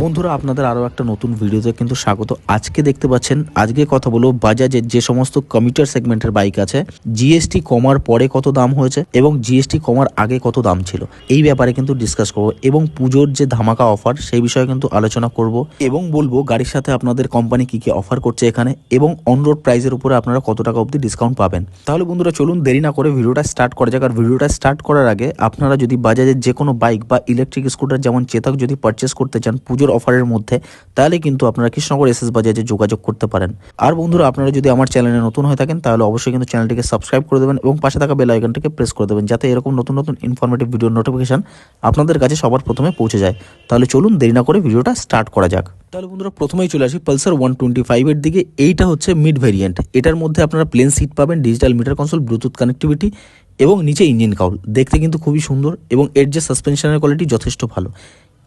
বন্ধুরা, আপনাদের আরও একটা নতুন ভিডিওতে কিন্তু স্বাগত। আজকে দেখতে পাচ্ছেন, আজকে কথা বলব বাজাজের যে সমস্ত কমিউটার সেগমেন্টের বাইক আছে জিএসটি কমার পরে কত দাম হয়েছে এবং জিএসটি কমার আগে কত দাম ছিল, এই ব্যাপারে কিন্তু ডিসকাস করব এবং পুজোর যে ধামাকা অফার সেই বিষয়ে কিন্তু আলোচনা করব এবং বলব গাড়ির সাথে আপনাদের কোম্পানি কি কি অফার করছে এখানে এবং অন রোড প্রাইসের উপরে আপনারা কত টাকা অবধি ডিসকাউন্ট পাবেন। তাহলে বন্ধুরা, চলুন দেরি না করে ভিডিওটা স্টার্ট করা যাক। আর ভিডিওটা স্টার্ট করার আগে আপনারা যদি বাজাজের যে কোনো বাইক বা ইলেকট্রিক স্কুটার যেমন চেতক যদি পারচেস করতে চান পুজোর অফারের মধ্যে, তাহলে কিন্তু আপনারা কৃষ্ণনগর এস এস বাজাজে যোগাযোগ করতে পারেন। আর বন্ধুরা, আপনারা যদি আমার চ্যানেলে নতুন হয়ে থাকেন, তাহলে অবশ্যই কিন্তু চ্যানেলটিকে সাবস্ক্রাইব করে দেবেন এবং পাশে থাকা বেল আইকনটিকে প্রেস করে দেবেন, যাতে এরকম নতুন নতুন ইনফরমেটিভ ভিডিওর নোটিফিকেশান আপনাদের কাছে সবার প্রথমে পৌঁছে যায়। তাহলে চলুন দেরি না করে ভিডিওটা স্টার্ট করা যাক। তাহলে বন্ধুরা, প্রথমেই চলে আসি পালসার ওয়ান টোয়েন্টি ফাইভের দিকে। এইটা হচ্ছে মিড ভেরিয়েন্ট এটার মধ্যে আপনারা প্লেন সিট পাবেন digital meter console Bluetooth connectivity এবং নিচে ইঞ্জিন কাউল দেখতে কিন্তু খুবই সুন্দর এবং এর যে সাসপেনশনের কোয়ালিটি যথেষ্ট ভালো।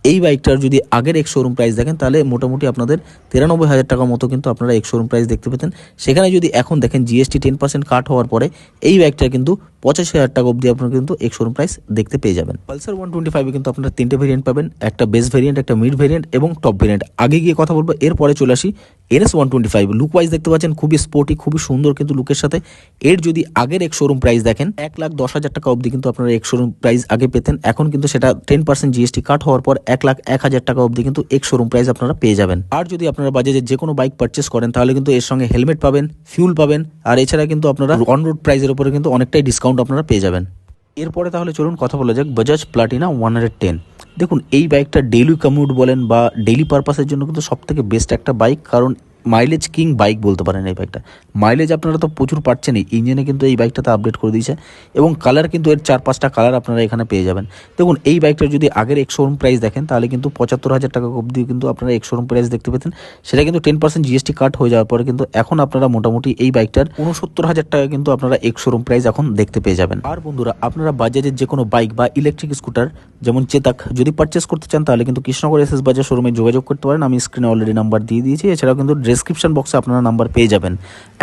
এই বাইকটার যদি আগের এক শোরুম প্রাইস দেখেন, তাহলে মোটামুটি আপনাদের তিরানব্বই হাজার টাকার মতো কিন্তু আপনারা এক শোরুম প্রাইস দেখতে পেতেন। সেখানে যদি এখন দেখেন জিএসটি টেন পার্সেন্ট কাট হওয়ার পরে, এই বাইকটা কিন্তু পঁচাশি হাজার টাকা অবধি আপনারা কিন্তু এক শোরুম প্রাইস দেখতে পেয়ে যাবেন। পালসার ওয়ান টোয়েন্টি ফাইভে কিন্তু আপনারা তিনটে ভেরিয়েন্ট পাবেন, একটা বেস ভেরিয়েন্ট একটা মিড ভেরিয়েন্ট এবং টপ ভেরিয়েন্ট আগে গিয়ে কথা বলব, এরপরে চলে আসি NS one twenty five look wise দেখতে পাচ্ছেন, খুবই স্পোর্টি খুবই সুন্দর কিন্তু লুকের সাথে। এর যদি আগের এক শোরুম প্রাইস দেখেন, এক লাখ দশ হাজার টাকা অবধি কিন্তু আপনারা এক শোরুম প্রাইস আগে পেতেন। এখন কিন্তু সেটা টেন পার্সেন্ট জিএসটি কাট হওয়ার পর এক লাখ এক হাজার টাকা অবধি কিন্তু এক শোরুম প্রাইস আপনারা পেয়ে যাবেন। আর যদি আপনারা বাজাজের যে কোনো বাইক পারচেস করেন, তাহলে কিন্তু এর সঙ্গে হেলমেট পাবেন ফিউল পাবেন, আর এছাড়া কিন্তু আপনারা অন রোড প্রাইসের উপরে কিন্তু অনেকটাই ডিসকাউন্ট আপনারা পেয়ে যাবেন। এরপরে তাহলে চলুন কথা বলা যাক Bajaj Platina one hundred ten দেখুন, এই বাইকটা ডেইলি কমিউট বলেন বা ডেইলি পারপাসের জন্য কিন্তু সবথেকে বেস্ট একটা বাইক কারণ মাইলেজ কিং বাইক বলতে পারেন এই বাইকটা মাইলেজ আপনারা তো প্রচুর পাচ্ছেনই ইঞ্জিনে কিন্তু এই বাইকটাতে আপডেট করে দিয়েছে। এবং কালার কিন্তু এর চার পাঁচটা কালার আপনারা এখানে পেয়ে যাবেন। দেখুন, এই বাইকটার যদি আগের এক শোরুম প্রাইস দেখেন, তাহলে কিন্তু পঁচাত্তর হাজার টাকা অবধি কিন্তু আপনারা এক শোরুম প্রাইস দেখতে পেতেন। সেটা কিন্তু টেন পার্সেন্ট জিএসটি কাট হয়ে যাওয়ার পরে কিন্তু এখন আপনারা মোটামুটি এই বাইকটার উনসত্তর হাজার টাকা কিন্তু আপনারা এক শোরুম প্রাইস এখন দেখতে পেয়ে যাবেন। আর বন্ধুরা, আপনারা বাজাজের যে কোনো বাইক বা ইলেকট্রিক স্কুটার যেমন চেতাক, যদি পারচেস করতে চান, তাহলে কিন্তু কৃষ্ণনগর এস এস বাজার শোরুমে যোগাযোগ করতে পারেন। আমি স্ক্রিনে অলরেডি নাম্বার দিয়ে দিয়েছি। এছাড়াও কিন্তু ডেসক্রিপশন বক্সে আপনারা নাম্বার পেয়ে যাবেন।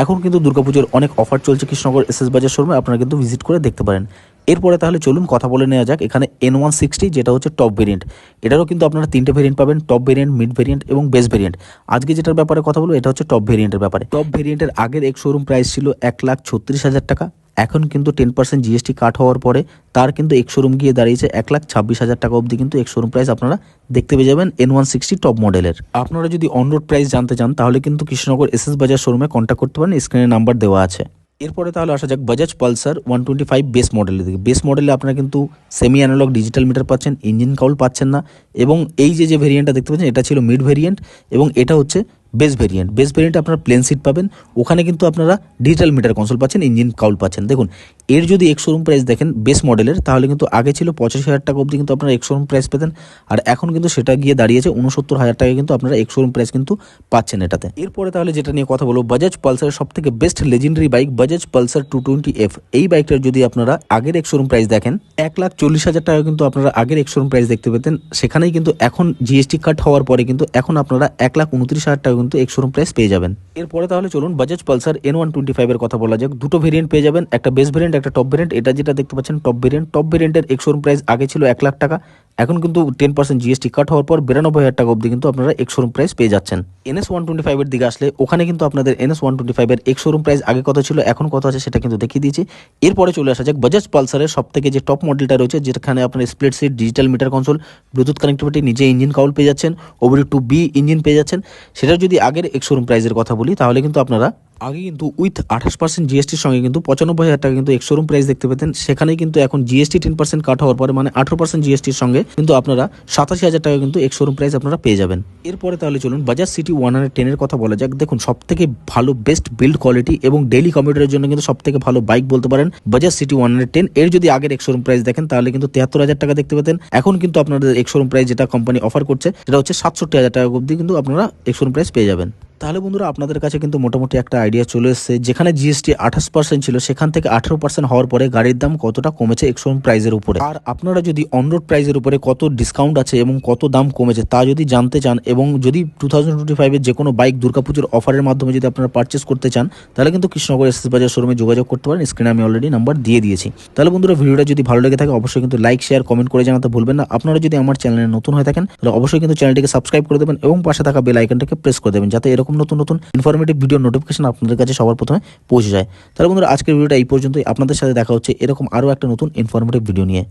এখন কিন্তু দুর্গাপুজোর অনেক অফার চলছে কৃষ্ণনগর এস এস বাজার শোরুমে, আপনারা কিন্তু ভিজিট করে দেখতে পারেন। এরপরে তাহলে চলুন কথা বলে নেওয়া যাক, এখানে এন ওয়ান সিক্সটি যেটা হচ্ছে টপ ভেরিয়েন্ট এটারও কিন্তু আপনারা তিনটে ভেরিয়েন্ট পাবেন টপ ভেরিয়েন্ট মিড ভেরিয়েন্ট এবং বেস ভেরিয়েন্ট আজকে যেটার ব্যাপারে কথা বলব, এটা হচ্ছে টপ ভেরিয়েন্টের ব্যাপারে। টপ ভেরিয়েন্টের আগের এক শোরুম প্রাইস ছিল এক লাখ ছত্রিশ হাজার টাকা। এখন কিন্তু টেন পার্সেন্ট জিএসটি কাট হওয়ার পরে তার কিন্তু এক শোরুম গিয়ে দাঁড়িয়েছে এক লাখ ছাব্বিশ হাজার টাকা অবধি কিন্তু এক শোরুম প্রাইস আপনারা দেখতে পেয়ে যাবেন এন ওয়ান সিক্সটি টপ মডেলের আপনারা যদি অন রোড প্রাইস জানতে চান, তাহলে কিন্তু কৃষ্ণনগর এস এস বাজার শোরুমে কন্ট্যাক্ট করতে পারেন স্ক্রিনে নাম্বার দেওয়া আছে। এরপরে তাহলে আসা যাক Bajaj Pulsar one twenty five base মডেলের দিকে। বেস মডেলে আপনারা কিন্তু সেমি অ্যানালগ ডিজিটাল মিটার পাচ্ছেন ইঞ্জিন কাউল পাচ্ছেন না। এবং এই যে যে ভেরিয়েন্টটা দেখতে পাচ্ছেন, এটা ছিল মিড ভেরিয়েন্ট এবং এটা হচ্ছে বেস ভেরিয়েন্ট বেস ভেরিয়েন্টে আপনারা প্লেন সিট পাবেন। ওখানে কিন্তু আপনারা ডিজিটাল মিটার কনসোল পাচ্ছেন ইঞ্জিন কাউল পাচ্ছেন। দেখুন, এর যদি এক শোরুম প্রাইস দেখেন, বেস মডেলের তাহলে কিন্তু আগে ছিল পঁচাশি হাজার টাকা অবধি কিন্তু আপনারা এক শোরুম প্রাইস পেতেন। আর এখন কিন্তু সেটা গিয়ে দাঁড়িয়েছে উনসত্তর হাজার টাকা কিন্তু আপনারা এক শোরুম প্রাইস কিন্তু পাচ্ছেন এটাতে। এরপরে তাহলে যেটা নিয়ে কথা বলব বাজাজ পালসারের সব থেকে best legendary bike Bajaj Pulsar two twenty F এই বাইকটার যদি আপনারা আগের এক শোরুম প্রাইস দেখেন, এক লাখ চল্লিশ হাজার টাকা কিন্তু আপনারা আগের এক শোরুম প্রাইস দেখতে পেতেন। সেখানেই কিন্তু এখন জিএসটি কাট হওয়ার পরে কিন্তু এখন আপনারা এক লাখ উনত্রিশ হাজার টাকা কিন্তু এক শোরুম প্রাইস পেয়ে যাবেন। এরপরে তাহলে চলুন Bajaj Pulsar N one twenty ফাইভের কথা বলা যাক। দুটো ভেরিয়েন্ট পেয়ে যাবেন, একটা বেস ভেরিয়েন্ট একটা টপ ভেরিয়েন্ট এটা যেটা দেখতে পাচ্ছেন টপ ভেরিয়েন্ট টপ ভেরিয়েন্টের এক শোরুম প্রাইস আগে ছিল এক লাখ টাকা। এখন কিন্তু টেন পার্সেন্ট জিএসটি কাট হওয়ার পর বিরানব্বই হাজার টাকা অবধি কিন্তু আপনারা এক শোরুম প্রাইস পেয়ে যাচ্ছেন। এনএস ওয়ান টোয়েন্টি ফাইভের দিকে আসলে, ওখানে কিন্তু আপনাদের এনএস ওয়ান টোয়েন্টি ফাইভের এক শোরুম প্রাইস আগে কত ছিল, এখন কত আছে সেটা কিন্তু দেখিয়ে দিয়েছি। এরপরে চলে আসা যাক বাজাজ পালসারের সব থেকে যে টপ মডেলটা রয়েছে, যেখানে আপনার split seat digital meter console Bluetooth connectivity নিজে ইঞ্জিন কাউল পেয়ে যাচ্ছেন ওভার টু বি ইঞ্জিন পেয়ে যাচ্ছেন। সেটা যদি আগের এক শোরুম প্রাইসের কথা বলি তাহলে কিন্তু আপনারা আগে কিন্তু উইথ আঠাশ পার্সেন্ট জিএসটির সঙ্গে কিন্তু পঁচানব্বই হাজার টাকা কিন্তু এক শোরুম প্রাইস দেখতে পেতেন। সেখানে কিন্তু এখন জিএসটি টেন পার্সেন্ট কাট হওয়ার পরে মানে আঠারো পার্সেন্ট জিএসটির সঙ্গে কিন্তু আপনারা সাতাশি হাজার টাকা কিন্তু এক শোরুম প্রাইস আপনারা পেয়ে যাবেন। এরপরে তাহলে চলুন বাজাজ সিটি ওয়ান হান্ড্রেড টেনের কথা বলা যাক। দেখুন সব থেকে ভালো বেস্ট বিল্ড কোয়ালিটি এবং ডেইলি কমিউটারের জন্য কিন্তু সব থেকে ভালো বাইক বলতে পারেন Bajaj CT one hundred ten এর যদি আগের এক শোরুম প্রাইস দেখেন, তাহলে কিন্তু তেহাত্তর হাজার টাকা দেখতে পেতেন। এখন কিন্তু আপনাদের এক শোরুম প্রাইস যেটা কোম্পানি অফার করছে, সেটা হচ্ছে সাতষট্টি হাজার টাকা অবধি কিন্তু আপনারা এক শোরুম প্রাইস পেয়ে যাবেন। তাহলে বন্ধুরা আপনাদের কাছে কিন্তু মোটামুটি একটা আইডিয়া চলে এসেছে। যেখানে জিএসটি আঠাশ পার্সেন্ট ছিল, সেখান থেকে আঠারো পার্সেন্ট হওয়ার পরে গাড়ির দাম কতটা কমেছে এক্সোরুম প্রাইসের উপরে? আর আপনারা যদি অনরোড প্রাইজের উপরে কত ডিসকাউন্ট আছে এবং কত দাম কমেছে তা যদি জানতে চান এবং যদি টু থাউজেন্ড টোয়েন্টি ফাইভের যে কোনো বাইক দুর্গাপুজোর অফারের মাধ্যমে যদি আপনারা পারচেস করতে চান, তাহলে কিন্তু কৃষ্ণনগর এসএস বাজার শোরুমে যোগাযোগ করতে পারেন। স্ক্রিনে আমি অলরেডি নাম্বার দিয়ে দিয়েছি। তাহলে বন্ধুরা ভিডিওটা যদি ভালো লেগে থাকে, অবশ্যই কিন্তু লাইক শেয়ার কমেন্ট করে জানাতে ভুলবেন না। আপনারা যদি আমার চ্যানেলে নতুন হয়ে থাকেন, তাহলে অবশ্যই কিন্তু চ্যানেলটিকে সাবস্ক্রাইব করে দেবেন এবং পাশে থাকা বেল আইকনটাকে প্রেস করে দেবেন, যাতে এরকম নতুন নতুন ইনফরমেটিভ ভিডিও নোটিফিকেশন আপনাদের কাছে সবার প্রথমে পৌঁছে যায়। তাহলে বন্ধুরা, আজকের ভিডিওটা এই পর্যন্তই। আপনাদের সাথে দেখা হচ্ছে এরকম আরও একটা নতুন ইনফরমেটিভ ভিডিও নিয়ে।